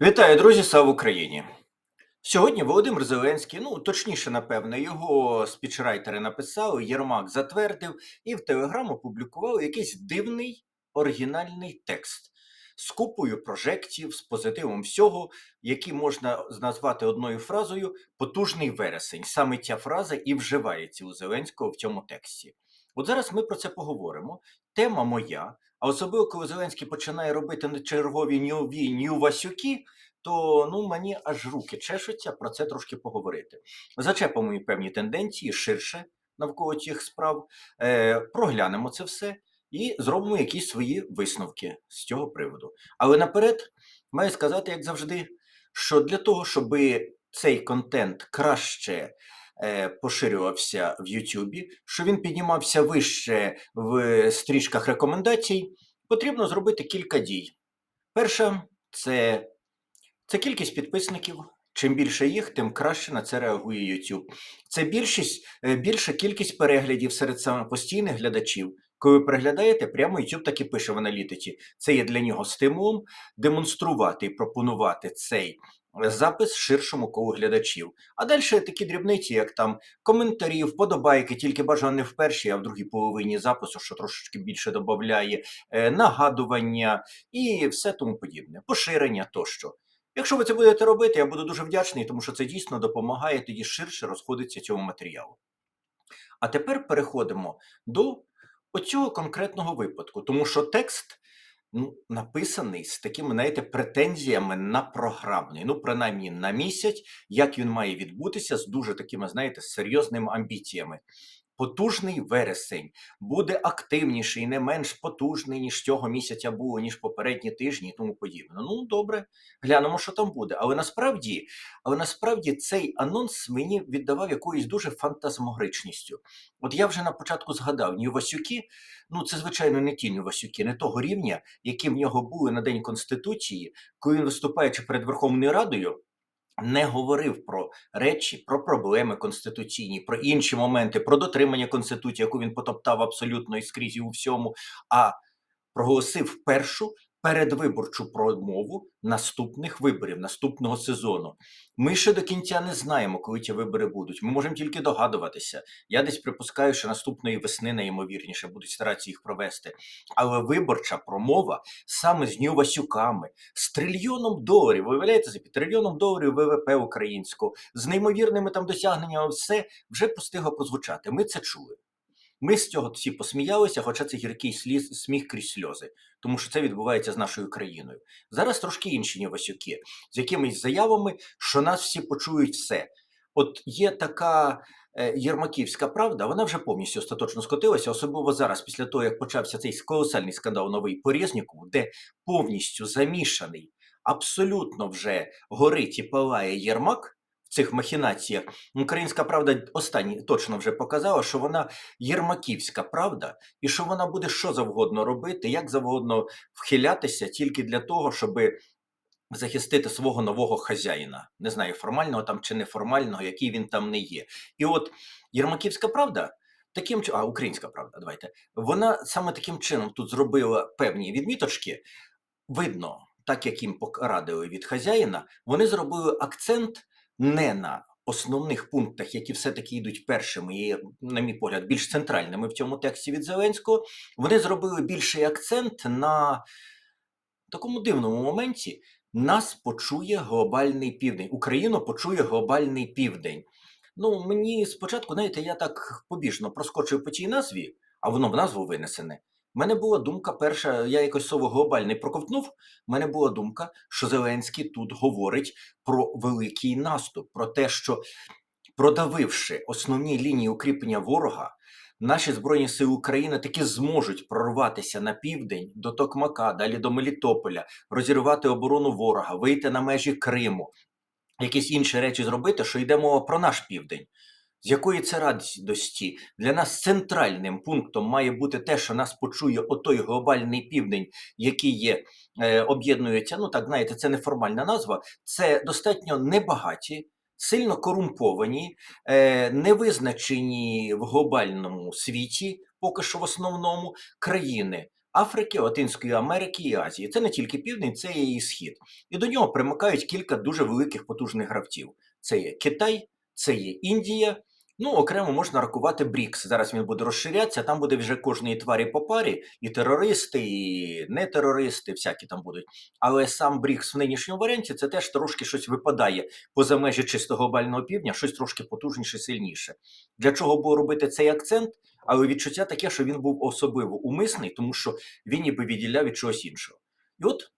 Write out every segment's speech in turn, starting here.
Вітаю, друзі! Слава Україні! Сьогодні Володимир Зеленський, ну точніше, напевне, його спічрайтери написали, Єрмак затвердив і в Телеграм опублікували якийсь дивний оригінальний текст з купою прожектів, з позитивом всього, який можна назвати одною фразою потужний вересень. Саме ця фраза і вживається у Зеленського в цьому тексті. От зараз ми про це поговоримо. Тема моя. А особливо, коли Зеленський починає робити на чергові нюві нювасюки, то ну мені аж руки чешуться про це трошки поговорити. Зачепимо і певні тенденції ширше навколо цих справ, е, проглянемо це все і зробимо якісь свої висновки з цього приводу. Але наперед маю сказати, як завжди, що для того, щоб цей контент краще поширювався в Ютубі, щоб він піднімався вище в стрічках рекомендацій, потрібно зробити кілька дій. Перша це це кількість підписників. Чим більше їх, тим краще на це реагує YouTube. Це більшість, е, більша кількість переглядів серед саме постійних глядачів. Коли ви переглядаєте, прямо YouTube так і пише в аналітиці. Це є для нього стимулом демонструвати і пропонувати цей е, запис ширшому колу глядачів. А далі такі дрібниці, як там коментарі, вподобайки, тільки бажано не в першій, а в другій половині запису, що трошечки більше додає, е, нагадування і все тому подібне, поширення тощо. Якщо ви це будете робити, я буду дуже вдячний, тому що це дійсно допомагає тоді ширше розходитися цьому матеріалу. А тепер переходимо до оцього конкретного випадку, тому що текст ну, написаний з такими, знаєте, претензіями на програмний, ну, принаймні на місяць, як він має відбутися з дуже такими, знаєте, серйозними амбіціями. Потужний вересень буде активніший, не менш потужний, ніж цього місяця було, ніж попередні тижні і тому подібне. Ну, добре, глянемо, що там буде. Але насправді, але насправді цей анонс мені віддавав якоюсь дуже фантазмогричністю. От я вже на початку згадав Нювасюки, ну це, звичайно, не ті Нювасюки, не того рівня, які в нього були на День Конституції, коли він виступаючи перед Верховною Радою не говорив про речі, про проблеми конституційні, про інші моменти, про дотримання конституції, яку він потоптав абсолютно і скрізь і у всьому, а проголосив першу передвиборчу промову наступних виборів, наступного сезону. Ми ще до кінця не знаємо, коли ті вибори будуть. Ми можемо тільки догадуватися. Я десь припускаю, що наступної весни найімовірніше будуть старатися їх провести. Але виборча промова саме з Нювасюками, з трильйоном доларів, ви уявляєте собі, трильйоном доларів ВВП українського, з неймовірними там досягненнями, все вже постигло прозвучати. Ми це чули. Ми з цього всі посміялися, хоча це гіркий сліз, сміх крізь сльози, тому що це відбувається з нашою країною. Зараз трошки інші Нівасюки, з якимись заявами, що нас всі почують все. От є така е, Єрмаківська правда, вона вже повністю остаточно скотилася, особливо зараз, після того, як почався цей колосальний скандал новий по де повністю замішаний, абсолютно вже горить і палає Єрмак цих махінаціях. Українська правда останні точно вже показала, що вона єрмаківська правда, і що вона буде що завгодно робити, як завгодно вхилятися тільки для того, щоб захистити свого нового хазяїна. Не знаю, формального там чи неформального, який він там не є. І от Єрмаківська правда. Таким а українська правда, давайте вона саме таким чином тут зробила певні відміточки. Видно, так як їм порадили від хазяїна, вони зробили акцент не на основних пунктах, які все-таки йдуть першими, і, на мій погляд, більш центральними в цьому тексті від Зеленського, вони зробили більший акцент на такому дивному моменті. Нас почує глобальний південь. Україну почує глобальний південь. Ну, мені спочатку, знаєте, я так побіжно проскочив по цій назві, а воно в назву винесене. Мене була думка перша, я якось слово глобальний проковтнув. У мене була думка, що Зеленський тут говорить про великий наступ, про те, що продавивши основні лінії укріплення ворога, наші збройні сили України таки зможуть прорватися на південь до Токмака, далі до Мелітополя, розірвати оборону ворога, вийти на межі Криму, якісь інші речі зробити, що йде мова про наш південь. З якої це радості для нас центральним пунктом має бути те, що нас почує отой глобальний південь, який є е, об'єднується. Ну так знаєте, це неформальна назва. Це достатньо небагаті, сильно корумповані, е, невизначені в глобальному світі, поки що в основному країни. Африки, Латинської Америки і Азії. Це не тільки південь, це є і схід. І до нього примикають кілька дуже великих потужних гравців. Це є Китай, це є Індія. Ну, окремо можна рахувати БРІКС. Зараз він буде розширятися. Там буде вже кожної тварі по парі, і терористи, і не терористи, всякі там будуть. Але сам БРІКС в нинішньому варіанті це теж трошки щось випадає поза межі чисто глобального півдня, щось трошки потужніше, сильніше. Для чого було робити цей акцент? Але відчуття таке, що він був особливо умисний, тому що він ніби відділяв від чогось іншого. І от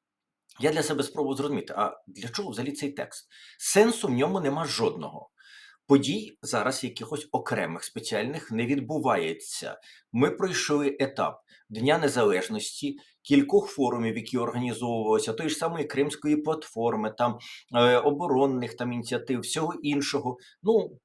я для себе спробував зрозуміти, а для чого взагалі цей текст? Сенсу в ньому нема жодного. Подій зараз якихось окремих спеціальних не відбувається. Ми пройшли етап Дня Незалежності, кількох форумів, які організовувалися, тої ж самої Кримської платформи, там е, оборонних там ініціатив, всього іншого. Ну,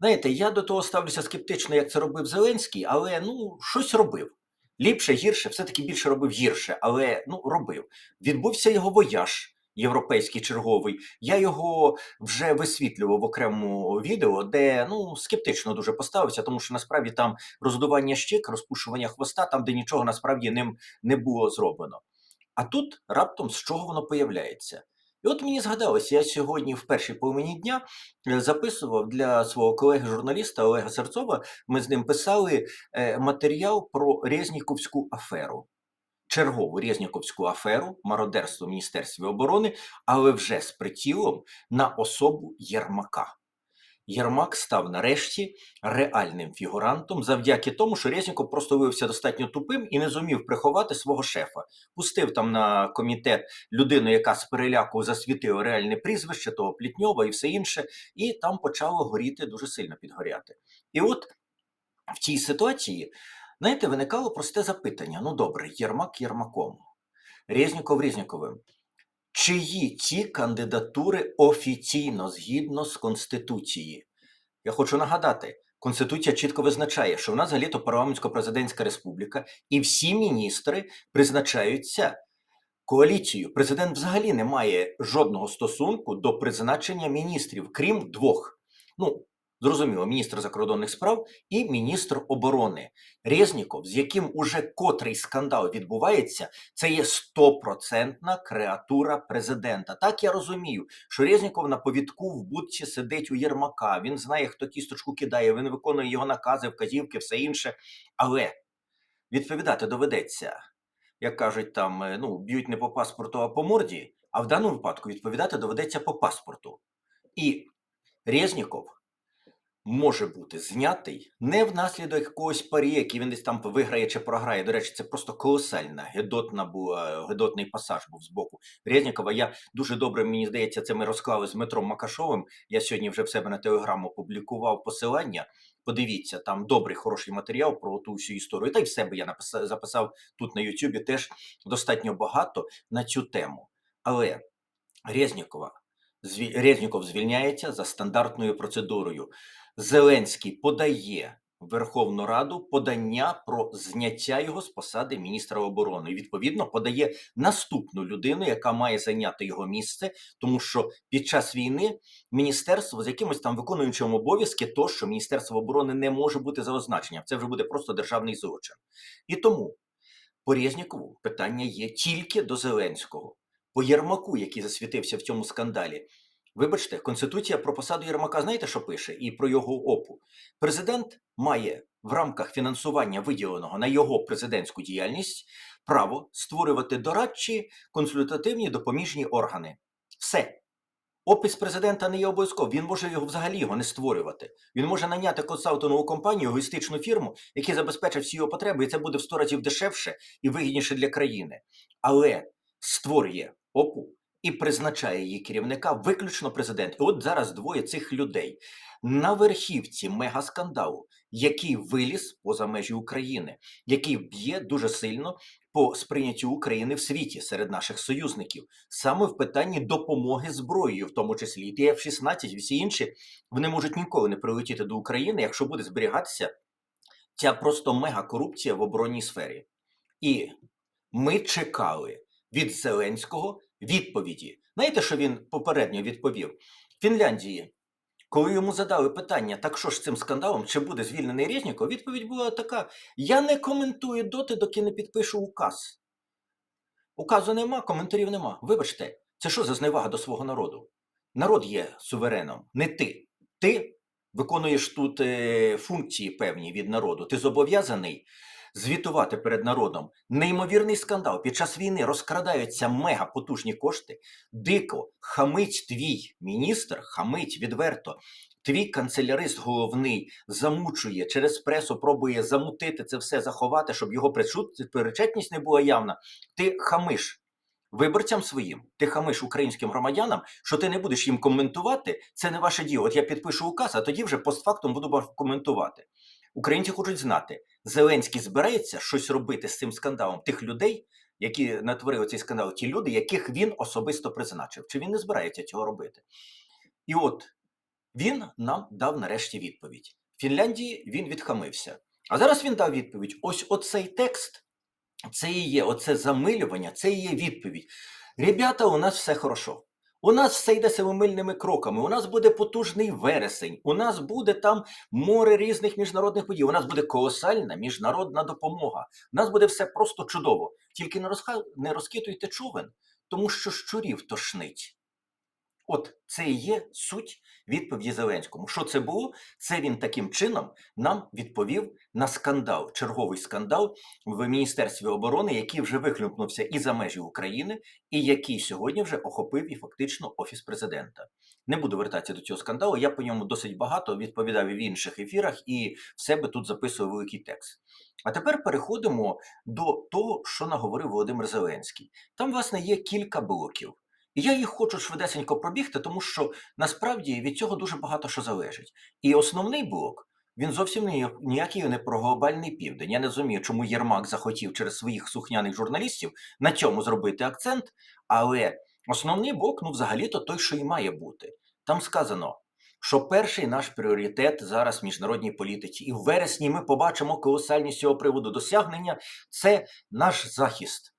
знаєте, я до того ставлюся скептично, як це робив Зеленський, але ну, щось робив. Ліпше, гірше, все-таки більше робив гірше, але ну, робив. Відбувся його вояж європейський черговий. Я його вже висвітлював в окремому відео, де ну скептично дуже поставився, тому що насправді там роздування щик, розпушування хвоста, там де нічого насправді ним не було зроблено. А тут раптом з чого воно появляється? І от мені згадалось, я сьогодні в першій половині дня е, записував для свого колеги-журналіста Олега Серцова. Ми з ним писали е, матеріал про Резніковську аферу. Чергову Резніковську аферу, мародерство в Міністерстві оборони, але вже з прицілом на особу Єрмака. Єрмак став нарешті реальним фігурантом завдяки тому, що Резніков просто виявився достатньо тупим і не зумів приховати свого шефа. Пустив там на комітет людину, яка з переляку засвітила реальне прізвище, того Плітньова і все інше, і там почало горіти дуже сильно підгоряти. І от в цій ситуації, знаєте, виникало просте запитання: ну добре, Єрмак Єрмаком, Резніков Резніковим. Чиї ті кандидатури офіційно згідно з Конституцією? Я хочу нагадати, Конституція чітко визначає, що в нас взагалі-то парламентсько-президентська республіка, і всі міністри призначаються коаліцією. Президент взагалі не має жодного стосунку до призначення міністрів, крім двох. Ну, зрозуміло, міністр закордонних справ і міністр оборони. Резніков, з яким уже котрий скандал відбувається, це є стопроцентна креатура президента. Так я розумію, що Резніков на повідку в будці сидить у Єрмака. Він знає, хто кісточку кидає, він виконує його накази, вказівки, все інше. Але відповідати доведеться, як кажуть, там е, ну б'ють не по паспорту, а по морді. А в даному випадку відповідати доведеться по паспорту. І Резніков може бути знятий не внаслідок якогось парі, який він десь там виграє чи програє. До речі, це просто колосальна гедотна була гедотний пасаж був з боку Резнікова. Я дуже добре, мені здається, це ми розклали з Дмитром Макашовим. Я сьогодні вже в себе на телеграму публікував посилання. Подивіться, там добрий, хороший матеріал про ту всю історію. Та й в себе я написав, записав тут на Ютубі теж достатньо багато на цю тему. Але Резнікова. Резніков звільняється за стандартною процедурою. Зеленський подає в Верховну Раду подання про зняття його з посади міністра оборони. І, відповідно, подає наступну людину, яка має зайняти його місце, тому що під час війни міністерство з якимось там виконуючим обов'язки, то що Міністерство оборони не може бути за означенням. Це вже буде просто державний злочин. І тому по Резнікову питання є тільки до Зеленського, по Єрмаку, який засвітився в цьому скандалі. Вибачте, Конституція про посаду Єрмака знаєте, що пише? І про його опу. Президент має в рамках фінансування виділеного на його президентську діяльність право створювати дорадчі консультативні допоміжні органи. Все. Опис президента не є обов'язково. Він може його взагалі його не створювати. Він може наняти консалтингову компанію, егоїстичну фірму, яка забезпечить всі його потреби, і це буде в 100 разів дешевше і вигідніше для країни. Але створює опу і призначає її керівника виключно президент. І от зараз двоє цих людей на верхівці мегаскандалу, який виліз поза межі України, який б'є дуже сильно по сприйняттю України в світі серед наших союзників, саме в питанні допомоги зброєю, в тому числі і ті F-16, і всі інші, вони можуть ніколи не прилетіти до України, якщо буде зберігатися ця просто мегакорупція в оборонній сфері. І ми чекали від Зеленського відповіді. Знаєте, що він попередньо відповів? Фінляндії, коли йому задали питання, так що ж з цим скандалом, чи буде звільнений Резніков, відповідь була така: я не коментую доти, доки не підпишу указ. Указу нема, коментарів нема. Вибачте, це що за зневага до свого народу? Народ є сувереном, не ти. Ти виконуєш тут е, функції певні від народу. Ти зобов'язаний звітувати перед народом. Неймовірний скандал. Під час війни розкрадаються мегапотужні кошти. Дико хамить твій міністр, хамить відверто. Твій канцелярист головний замучує через пресу, пробує замутити це все, заховати, щоб його причетність не була явна. Ти хамиш виборцям своїм, ти хамиш українським громадянам, що ти не будеш їм коментувати, це не ваше діло. От я підпишу указ, а тоді вже постфактум буду коментувати. Українці хочуть знати, Зеленський збирається щось робити з цим скандалом тих людей, які натворили цей скандал, ті люди, яких він особисто призначив. Чи він не збирається цього робити? І от він нам дав нарешті відповідь. В Фінляндії він відхамився. А зараз він дав відповідь: ось оцей текст, це і є, оце замилювання, це і є відповідь. Ребята, у нас все хорошо. У нас все йде семимильними кроками. У нас буде потужний вересень. У нас буде там море різних міжнародних подій. У нас буде колосальна міжнародна допомога. У нас буде все просто чудово. Тільки не розха... не розкитуйте човен, тому що щурів тошнить. От це і є суть відповіді Зеленському. Що це було? Це він таким чином нам відповів на скандал, черговий скандал в Міністерстві оборони, який вже вихлюпнувся і за межі України, і який сьогодні вже охопив і фактично офіс президента. Не буду вертатися до цього скандалу. Я по ньому досить багато відповідав і в інших ефірах, і в себе тут записую великий текст. А тепер переходимо до того, що наговорив Володимир Зеленський. Там, власне, є кілька блоків. І я їх хочу швидесенько пробігти, тому що насправді від цього дуже багато що залежить. І основний блок він зовсім ніякий не про глобальний південь. Я не розумію, чому Єрмак захотів через своїх сухняних журналістів на цьому зробити акцент. Але основний блок, ну, взагалі-то той, що і має бути. Там сказано, що перший наш пріоритет зараз в міжнародній політиці, і в вересні ми побачимо колосальні з цього приводу досягнення це наш захист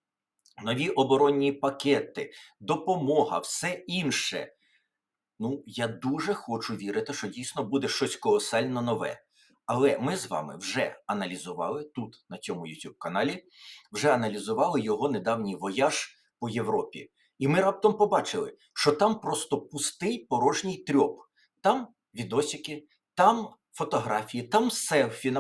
нові оборонні пакети, допомога, все інше. Ну, я дуже хочу вірити, що дійсно буде щось колосально нове. Але ми з вами вже аналізували тут, на цьому youtube каналі, вже аналізували його недавній вояж по Європі. І ми раптом побачили, що там просто пустий порожній трьоп. Там відосики, там фотографії, там селфі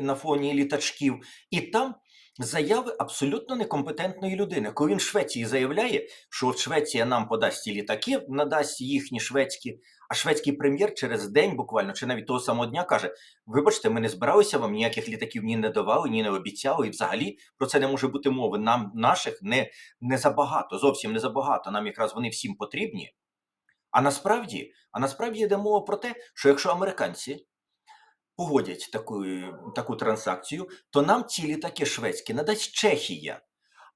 на, фоні літачків, і там заяви абсолютно некомпетентної людини. Коли він Швеції заявляє, що Швеція нам подасть ці літаки, надасть їхні шведські, а шведський прем'єр через день, буквально чи навіть того самого дня, каже: Вибачте, ми не збиралися вам ніяких літаків ні не давали, ні не обіцяли. І взагалі про це не може бути мови. Нам наших не, не забагато, зовсім не забагато. Нам якраз вони всім потрібні. А насправді, а насправді йде мова про те, що якщо американці погодять таку, таку транзакцію, то нам ці літаки шведські надасть Чехія,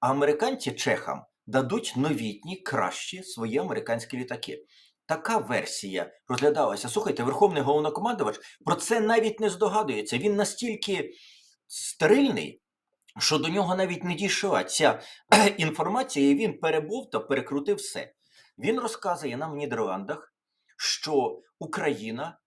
а американці чехам дадуть новітні, кращі свої американські літаки. Така версія розглядалася. Слухайте, Верховний головнокомандувач про це навіть не здогадується. Він настільки стерильний, що до нього навіть не дійшла ця інформація, і він перебув та перекрутив все. Він розказує нам в Нідерландах, що Україна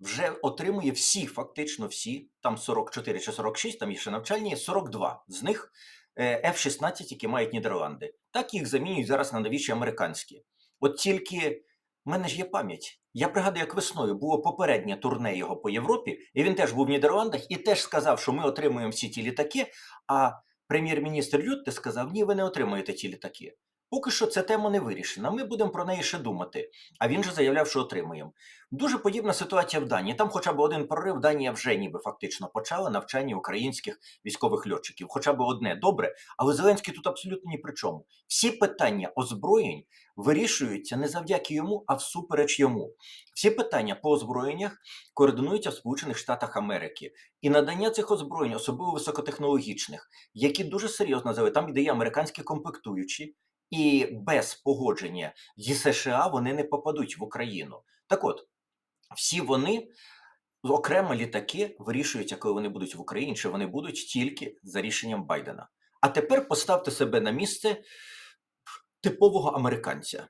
вже отримує всі, фактично всі, там 44 чи 46, там є ще навчальні, 42 з них е, F-16, які мають Нідерланди. Так їх замінюють зараз на новіші американські. От тільки в мене ж є пам'ять. Я пригадую, як весною було попереднє турне його по Європі, і він теж був в Нідерландах і теж сказав, що ми отримуємо всі ті літаки. А прем'єр-міністр Лютте сказав: ні, ви не отримуєте ті літаки. Поки що ця тема не вирішена. Ми будемо про неї ще думати. А він же заявляв, що отримуємо. Дуже подібна ситуація в Данії. Там, хоча б один прорив, Данія вже ніби фактично почала навчання українських військових льотчиків. Хоча б одне добре, але Зеленський тут абсолютно ні при чому. Всі питання озброєнь вирішуються не завдяки йому, а всупереч йому. Всі питання по озброєннях координуються в Сполучених Штатах Америки. І надання цих озброєнь, особливо високотехнологічних, які дуже серйозно називають, там де є американські комплектуючі. І без погодження зі США вони не попадуть в Україну. Так от, всі вони окремо літаки вирішуються, коли вони будуть в Україні, чи вони будуть тільки за рішенням Байдена. А тепер поставте себе на місце типового американця.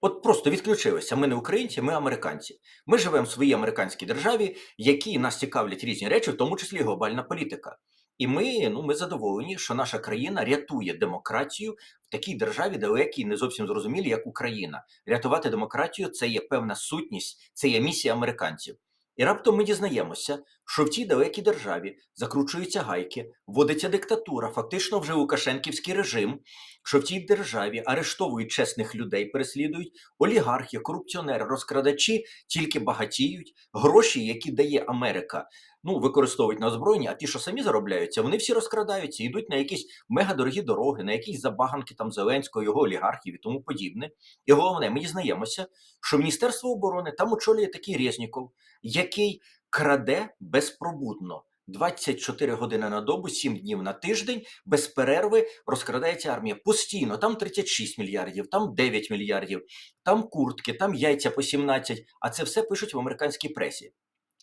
От просто відключилися. Ми не українці, ми американці. Ми живемо в своїй американській державі, які нас цікавлять різні речі, в тому числі глобальна політика. І ми, ну, ми задоволені, що наша країна рятує демократію в такій державі, далекій, не зовсім зрозумілій, як Україна. Рятувати демократію це є певна сутність, це є місія американців. І раптом ми дізнаємося, що в цій далекій державі закручуються гайки, вводиться диктатура, фактично вже Лукашенківський режим, що в цій державі арештовують чесних людей, переслідують олігархи, корупціонери, розкрадачі тільки багатіють, гроші, які дає Америка, ну використовують на озброєння, а ті, що самі заробляються, вони всі розкрадаються, йдуть на якісь мегадорогі дороги, на якісь забаганки там Зеленського, його олігархів і тому подібне. І головне, ми дізнаємося, що Міністерство оборони там очолює такий Резніков, який краде безпробудно. 24 години на добу, 7 днів на тиждень, без перерви розкрадається армія. Постійно, там 36 мільярдів, там 9 мільярдів, там куртки, там яйця по 17, а це все пишуть в американській пресі.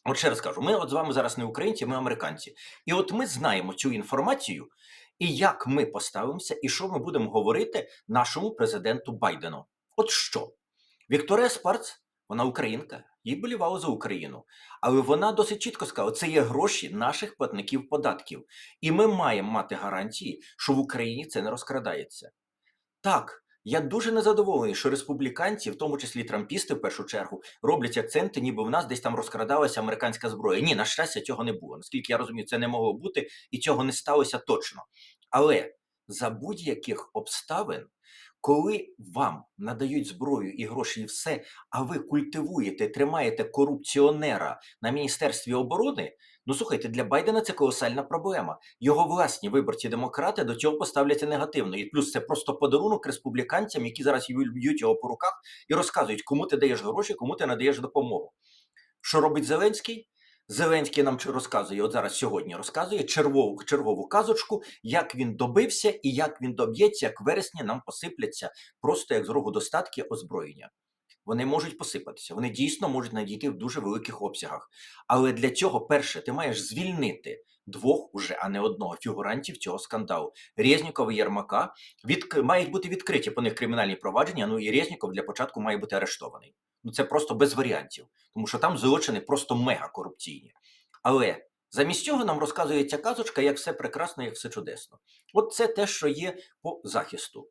От ще раз кажу, ми от з вами зараз не українці, ми американці. І от ми знаємо цю інформацію, і як ми поставимося, і що ми будемо говорити нашому президенту Байдену. От що? Вікторія Спарц, вона українка, їй болівало за Україну. Але вона досить чітко сказала, це є гроші наших платників податків. І ми маємо мати гарантії, що в Україні це не розкрадається. Так, я дуже незадоволений, що республіканці, в тому числі трампісти, в першу чергу, роблять акценти, ніби в нас десь там розкрадалася американська зброя. Ні, на щастя, цього не було. Наскільки я розумію, це не могло бути і цього не сталося точно. Але за будь-яких обставин, коли вам надають зброю і гроші, і все, а ви культивуєте, тримаєте корупціонера на міністерстві оборони. Ну слухайте, для Байдена це колосальна проблема. Його власні виборці демократи до цього поставляться негативно. І плюс це просто подарунок республіканцям, які зараз б'ють його по руках і розказують, кому ти даєш гроші, кому ти надаєш допомогу. Що робить Зеленський? Зеленський нам розказує, от зараз сьогодні розказує червову чергову казочку, як він добився і як він доб'ється, як вересні нам посипляться просто як з рогу достатки озброєння. Вони можуть посипатися, вони дійсно можуть надійти в дуже великих обсягах. Але для цього, перше, ти маєш звільнити двох уже, а не одного фігурантів цього скандалу. Резнікова і Єрмака від... мають бути відкриті по них кримінальні провадження. Ну і Резніков для початку має бути арештований. Ну це просто без варіантів, тому що там злочини просто мега корупційні. Але замість цього нам розказує ця казочка, як все прекрасно, як все чудесно. От це те, що є по захисту.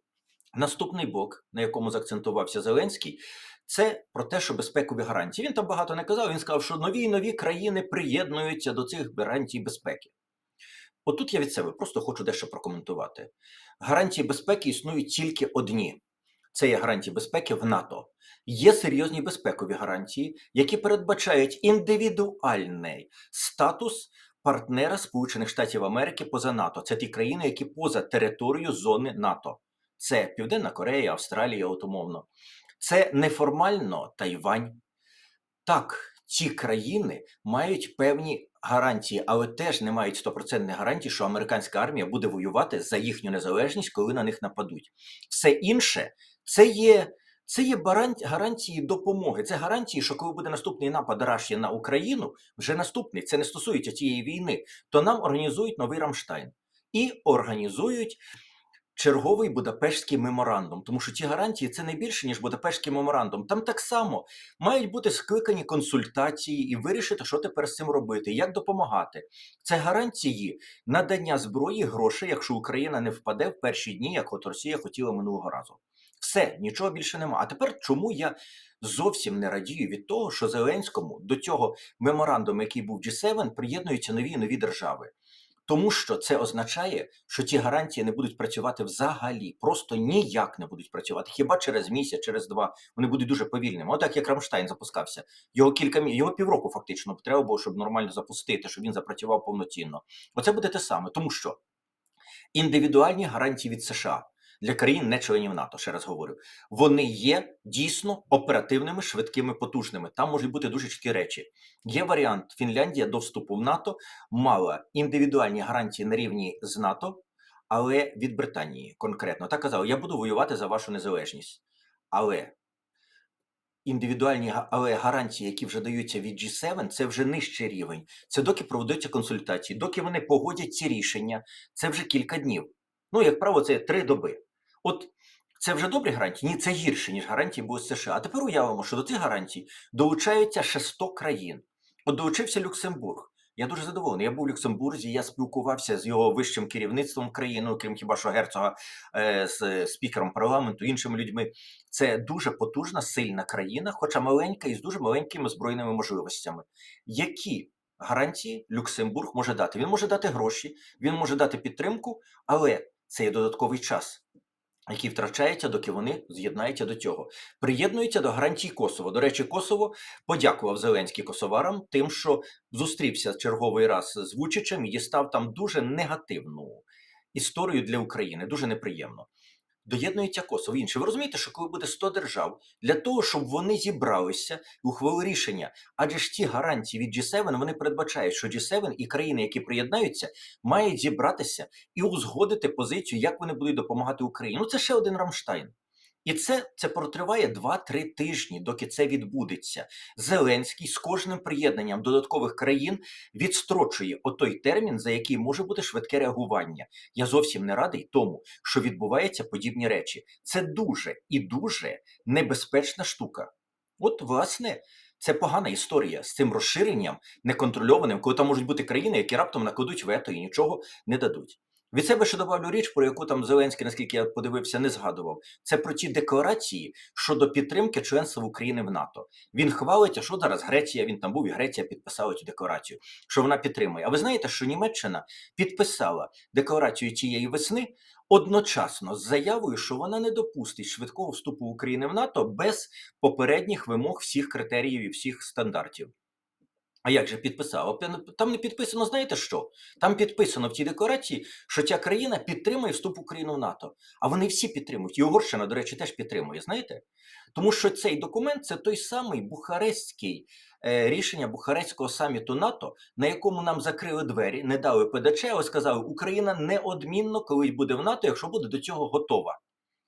Наступний блок, на якому заакцентувався Зеленський, це про те, що безпекові гарантії. Він там багато не казав. Він сказав, що нові і нові країни приєднуються до цих гарантій безпеки. Отут я від себе просто хочу дещо прокоментувати. Гарантії безпеки існують тільки одні: це є гарантії безпеки в НАТО. Є серйозні безпекові гарантії, які передбачають індивідуальний статус партнера Сполучених Штатів Америки поза НАТО. Це ті країни, які поза територією зони НАТО. Це Південна Корея, Австралія, от умовно. Це неформально Тайвань. Так, ці країни мають певні гарантії, але теж не мають стопроцентних гарантій, що американська армія буде воювати за їхню незалежність, коли на них нападуть. Все інше це є. Це є гарантії допомоги. Це гарантії, що коли буде наступний напад Раші на Україну, вже наступний, це не стосується цієї війни, то нам організують новий Рамштайн і організують черговий Будапештський меморандум, тому що ці гарантії це не більше ніж Будапештський меморандум. Там так само мають бути скликані консультації і вирішити, що тепер з цим робити, як допомагати. Це гарантії надання зброї, грошей, якщо Україна не впаде в перші дні, як от Росія хотіла минулого разу. Все, нічого більше нема. А тепер чому я зовсім не радію від того, що Зеленському до цього меморандуму, який був G7, приєднуються нові нові держави. Тому що це означає, що ті гарантії не будуть працювати взагалі, просто ніяк не будуть працювати. Хіба через місяць, через два вони будуть дуже повільними. Отак як Рамштайн запускався. Його кілька його півроку фактично треба було, щоб нормально запустити, щоб він запрацював повноцінно. Оце буде те саме, тому що індивідуальні гарантії від США для країн, не членів НАТО, ще раз говорю, вони є дійсно оперативними, швидкими, потужними. Там можуть бути дуже чіткі речі. Є варіант Фінляндія до вступу в НАТО мала індивідуальні гарантії на рівні з НАТО, але від Британії конкретно так казав: я буду воювати за вашу незалежність. Але індивідуальні але гарантії, які вже даються від G7, це вже нижчий рівень. Це доки проводяться консультації, доки вони погодять ці рішення, це вже кілька днів. Ну, як правило, це три доби. От це вже добрі гарантії? Ні, це гірше, ніж гарантії були США. А тепер уявимо, що до цих гарантій долучаються ще 100 країн. От долучився Люксембург. Я дуже задоволений. Я був у Люксембурзі, я спілкувався з його вищим керівництвом країни, крім хіба що герцога е, з спікером парламенту, іншими людьми. Це дуже потужна, сильна країна, хоча маленька і з дуже маленькими збройними можливостями. Які гарантії Люксембург може дати? Він може дати гроші, він може дати підтримку, але це є додатковий час. Який втрачаються, доки вони з'єднаються до цього, приєднуються до гарантій Косово. До речі, Косово подякував Зеленський косоварам тим, що зустрівся черговий раз з Вучичем і дістав там дуже негативну історію для України, дуже неприємно. Доєднується Косово. Інше. Ви розумієте, що коли буде 100 держав, для того, щоб вони зібралися і ухвалили рішення, адже ж ті гарантії від G7 вони передбачають, що G7 і країни, які приєднаються, мають зібратися і узгодити позицію, як вони будуть допомагати Україні. Ну це ще один Рамштайн. І це, це протриває 2-3 тижні, доки це відбудеться. Зеленський з кожним приєднанням додаткових країн відстрочує отой термін, за який може бути швидке реагування. Я зовсім не радий тому, що відбуваються подібні речі. Це дуже і дуже небезпечна штука. От, власне, це погана історія з цим розширенням неконтрольованим, коли там можуть бути країни, які раптом накладуть вето і нічого не дадуть. Від себе ще добавлю річ, про яку там Зеленський, наскільки я подивився, не згадував. Це про ті декларації щодо підтримки членства України в НАТО. Він хвалить, а що зараз Греція, він там був, і Греція підписала цю декларацію, що вона підтримує. А ви знаєте, що Німеччина підписала декларацію цієї весни одночасно з заявою, що вона не допустить швидкого вступу України в НАТО без попередніх вимог всіх критеріїв і всіх стандартів. А як же підписала? Там не підписано, знаєте що? Там підписано в цій декларації, що ця країна підтримує вступ України в НАТО. А вони всі підтримують. І Угорщина, до речі, теж підтримує. Знаєте? Тому що цей документ це той самий Бухарестський е, рішення Бухарестського саміту НАТО, на якому нам закрили двері, не дали ПДЧ, але сказали, Україна неодмінно колись буде в НАТО, якщо буде до цього готова.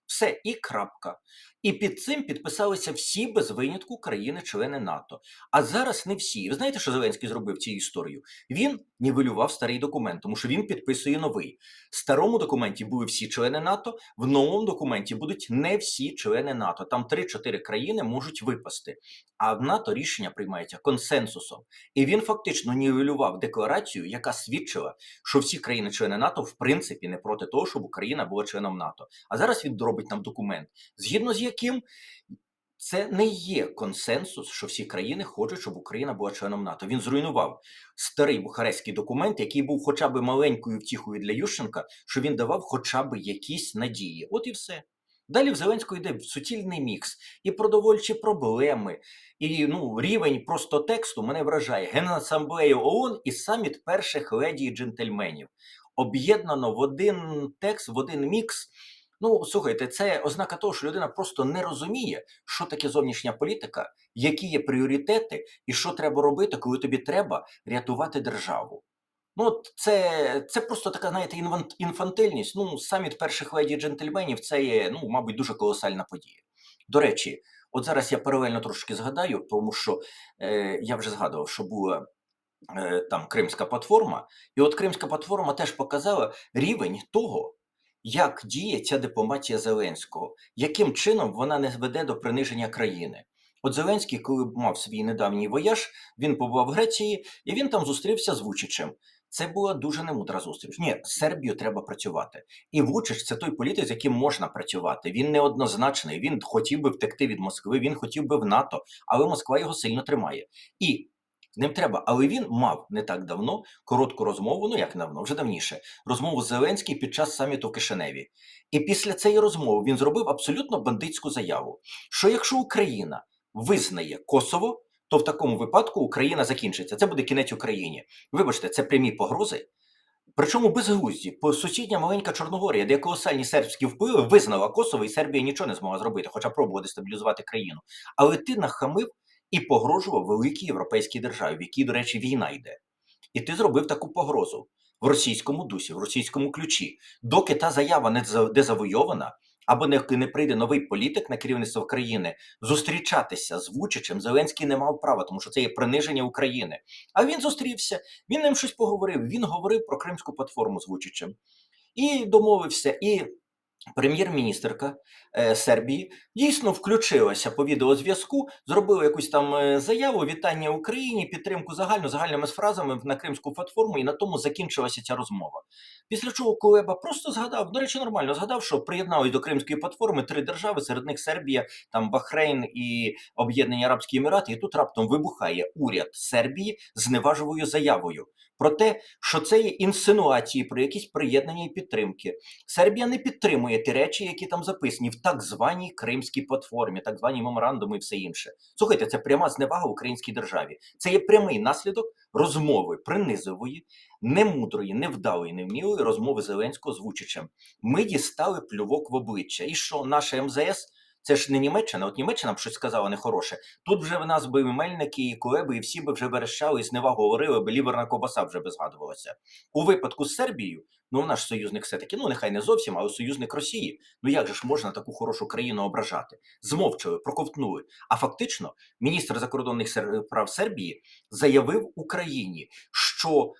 Все, і крапка. І під цим підписалися всі без винятку країни-члени НАТО. А зараз не всі. Ви знаєте, що Зеленський зробив цією історією? Він нівелював старий документ, тому що він підписує новий. В старому документі були всі члени НАТО, в новому документі будуть не всі члени НАТО. Там 3-4 країни можуть випасти. А в НАТО рішення приймається консенсусом. І він фактично нівелював декларацію, яка свідчила, що всі країни-члени НАТО в принципі не проти того, щоб Україна була членом НАТО. А зараз він робить нам документ, згідно з яким це не є консенсус, що всі країни хочуть, щоб Україна була членом НАТО. Він зруйнував старий бухарестський документ, який був хоча б маленькою втіхою для Ющенка, що він давав хоча б якісь надії. От і все. Далі в Зеленського йде суцільний мікс і продовольчі проблеми, і ну, рівень просто тексту мене вражає. Генасамблея ООН і саміт перших леді і джентльменів. Об'єднано в один текст, в один мікс. Ну, слухайте, це ознака того, що людина просто не розуміє, що таке зовнішня політика, які є пріоритети, і що треба робити, коли тобі треба рятувати державу. Ну, це це просто така, знаєте, інфантильність. Ну, саміт перших леді джентльменів це є, ну, мабуть, дуже колосальна подія. До речі, от зараз я паралельно трошки згадаю, тому що е, я вже згадував, що була е, там Кримська платформа, і от Кримська платформа теж показала рівень того, як діє ця дипломатія Зеленського, яким чином вона не веде до приниження країни. От Зеленський, коли мав свій недавній вояж, він побував в Греції і він там зустрівся з Вучичем. Це була дуже немудра зустріч. Ні, з Сербією треба працювати. І Вучич це той політик, з яким можна працювати. Він неоднозначний. Він хотів би втекти від Москви, він хотів би в НАТО, але Москва його сильно тримає. І ним треба. Але він мав не так давно коротку розмову, ну як давно, вже давніше, розмову з Зеленським під час саміту в Кишиневі. І після цієї розмови він зробив абсолютно бандитську заяву: що якщо Україна визнає Косово, то в такому випадку Україна закінчиться. Це буде кінець Україні. Вибачте, це прямі погрози. Причому безглузді, по сусідня маленька Чорногорія, де колосальні сербські впливи визнала Косово, і Сербія нічого не змогла зробити, хоча пробувала дестабілізувати країну. Але ти нахамив і погрожував великій європейській державі, в якій, до речі, війна йде. І ти зробив таку погрозу в російському дусі, в російському ключі. Доки та заява не за- дезавойована, або не, не прийде новий політик на керівництво країни, зустрічатися з Вучичем Зеленський не мав права, тому що це є приниження України. А він зустрівся, він ним щось поговорив. Він говорив про кримську платформу з Вучичем і домовився. І прем'єр-міністерка е, Сербії дійсно включилася по відеозв'язку, зробила якусь там е, заяву, вітання Україні, підтримку загальну, загальними фразами на кримську платформу, і на тому закінчилася ця розмова. Після чого Кулеба просто згадав, до речі, нормально згадав, що приєднались до Кримської платформи три держави, серед них Сербія, там Бахрейн і Об'єднані Арабські Емірати. І тут раптом вибухає уряд Сербії з неважливою заявою про те, що це є інсинуації про якісь приєднання і підтримки. Сербія не підтримує ті речі, які там записані в так званій Кримській платформі, так звані меморандуми і все інше. Слухайте, це пряма зневага українській державі. Це є прямий наслідок розмови принизливої, немудрої, невдалої, невмілої розмови Зеленського з Вучичем. Ми дістали плювок в обличчя. І що наше МЗС? Це ж не Німеччина, от Німеччина б щось сказала нехороше. Тут вже в нас би і мельники, і колеби, і всі би вже верещали, і знева говорили, би ліверна кобаса вже би згадувалася. У випадку з Сербією, ну наш союзник все-таки, ну нехай не зовсім, але союзник Росії. Ну як же ж можна таку хорошу країну ображати? Змовчали, проковтнули. А фактично, міністр закордонних прав Сербії заявив Україні, що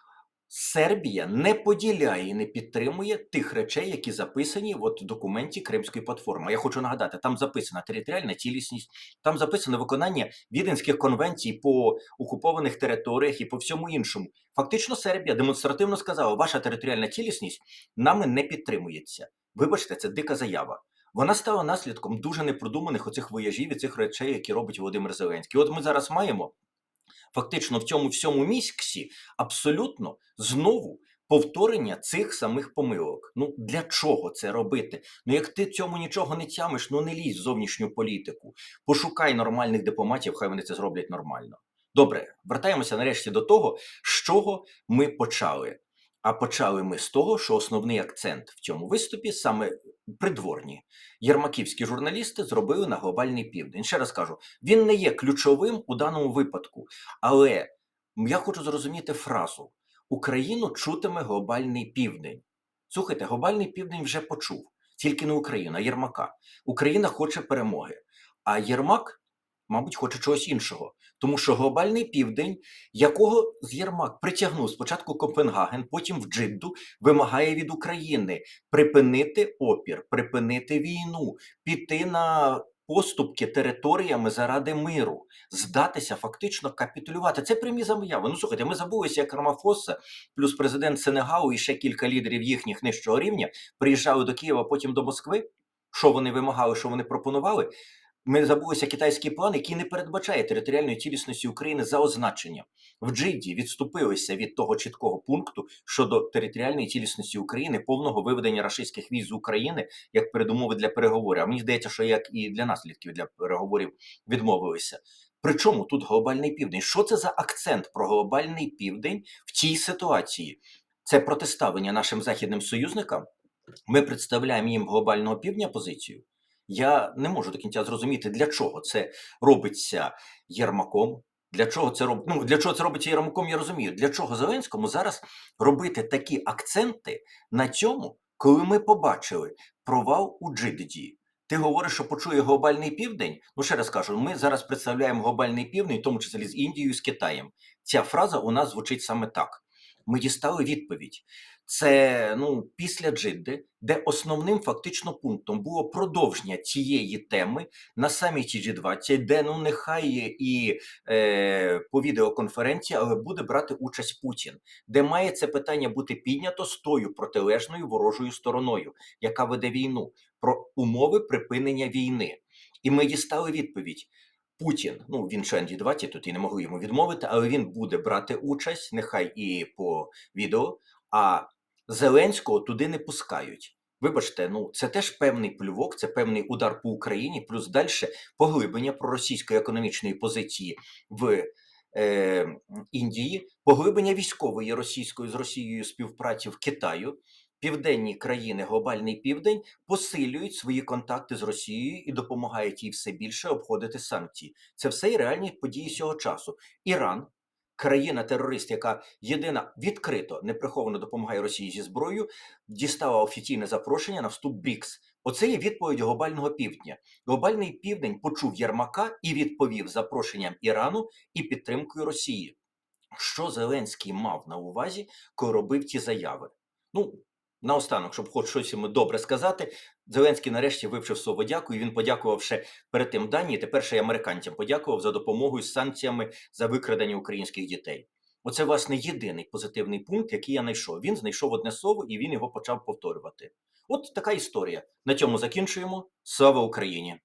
Сербія не поділяє і не підтримує тих речей, які записані от в документі Кримської платформи. Я хочу нагадати, там записана територіальна цілісність, там записано виконання віденських конвенцій по окупованих територіях і по всьому іншому. Фактично, Сербія демонстративно сказала, ваша територіальна цілісність нами не підтримується. Вибачте, це дика заява. Вона стала наслідком дуже непродуманих оцих вояжів і цих речей, які робить Володимир Зеленський. От ми зараз маємо фактично в цьому всьому міськсі абсолютно знову повторення цих самих помилок. Ну для чого це робити? Ну як ти цьому нічого не тямиш, ну не лізь в зовнішню політику. Пошукай нормальних дипломатів, хай вони це зроблять нормально. Добре, вертаємося нарешті до того, з чого ми почали. А почали ми з того, що основний акцент в цьому виступі саме придворні єрмаківські журналісти зробили на глобальний південь. Ще раз кажу, він не є ключовим у даному випадку, але я хочу зрозуміти фразу: Україну чутиме глобальний південь. Слухайте, глобальний південь вже почув, тільки не Україна, а Єрмака. Україна хоче перемоги, а Єрмак, мабуть, хоче чогось іншого. Тому що глобальний південь, якого з Єрмак притягнув спочатку Копенгаген, потім в Джидду, вимагає від України припинити опір, припинити війну, піти на поступки територіями заради миру, здатися, фактично капітулювати. Це прямі заяви. Ну слухайте, ми забулися, як Рамафоса, плюс президент Сенегалу і ще кілька лідерів їхніх нижчого рівня приїжджали до Києва, потім до Москви. Що вони вимагали, що вони пропонували? Ми забулися китайський план, який не передбачає територіальної цілісності України за означенням. В Джиді відступилися від того чіткого пункту щодо територіальної цілісності України, повного виведення рашистських військ з України як передумови для переговорів. А мені здається, що як і для наслідків для переговорів відмовилися. Причому тут глобальний південь? Що це за акцент про глобальний південь в цій ситуації? Це протиставлення нашим західним союзникам. Ми представляємо їм глобального півдня позицію. Я не можу до кінця зрозуміти, для чого це робиться Єрмаком. Для чого це роб... ну, для чого це робиться Єрмаком, я розумію. Для чого Зеленському зараз робити такі акценти на цьому, коли ми побачили провал у Джидді? Ти говориш, що почує глобальний південь? Ну ще раз кажу, ми зараз представляємо глобальний південь, в тому числі з Індією, з Китаєм. Ця фраза у нас звучить саме так. Ми дістали відповідь. Це ну після Джидди, де основним фактично пунктом було продовження цієї теми на саміті G20, де ну нехай і е, по відеоконференції, але буде брати участь Путін, де має це питання бути піднято з тою протилежною ворожою стороною, яка веде війну, про умови припинення війни. І ми дістали відповідь. Путін, ну він член G20, тут і не могли йому відмовити, але він буде брати участь, нехай і по відео. А Зеленського туди не пускають. Вибачте, ну це теж певний плювок, це певний удар по Україні, плюс далі поглиблення проросійської економічної позиції в е, Індії, поглиблення військової російської з Росією співпраці в Китаю. Південні країни, глобальний південь посилюють свої контакти з Росією і допомагають їй все більше обходити санкції. Це все і реальні події цього часу. Іран країна-терорист, яка єдина відкрито неприховано допомагає Росії зі зброєю, дістала офіційне запрошення на вступ БІКС. Оце є відповідь глобального півдня. Глобальний південь почув Єрмака і відповів запрошенням Ірану і підтримкою Росії. Що Зеленський мав на увазі, коли робив ті заяви? Ну, Наостанок, щоб хоч щось йому добре сказати, Зеленський нарешті вивчив слово дякую. Він подякував ще перед тим Данії. Тепер ще й американцям подякував за допомогу з санкціями за викрадення українських дітей. Оце, власне, єдиний позитивний пункт, який я знайшов. Він знайшов одне слово і він його почав повторювати. От така історія. На цьому закінчуємо. Слава Україні!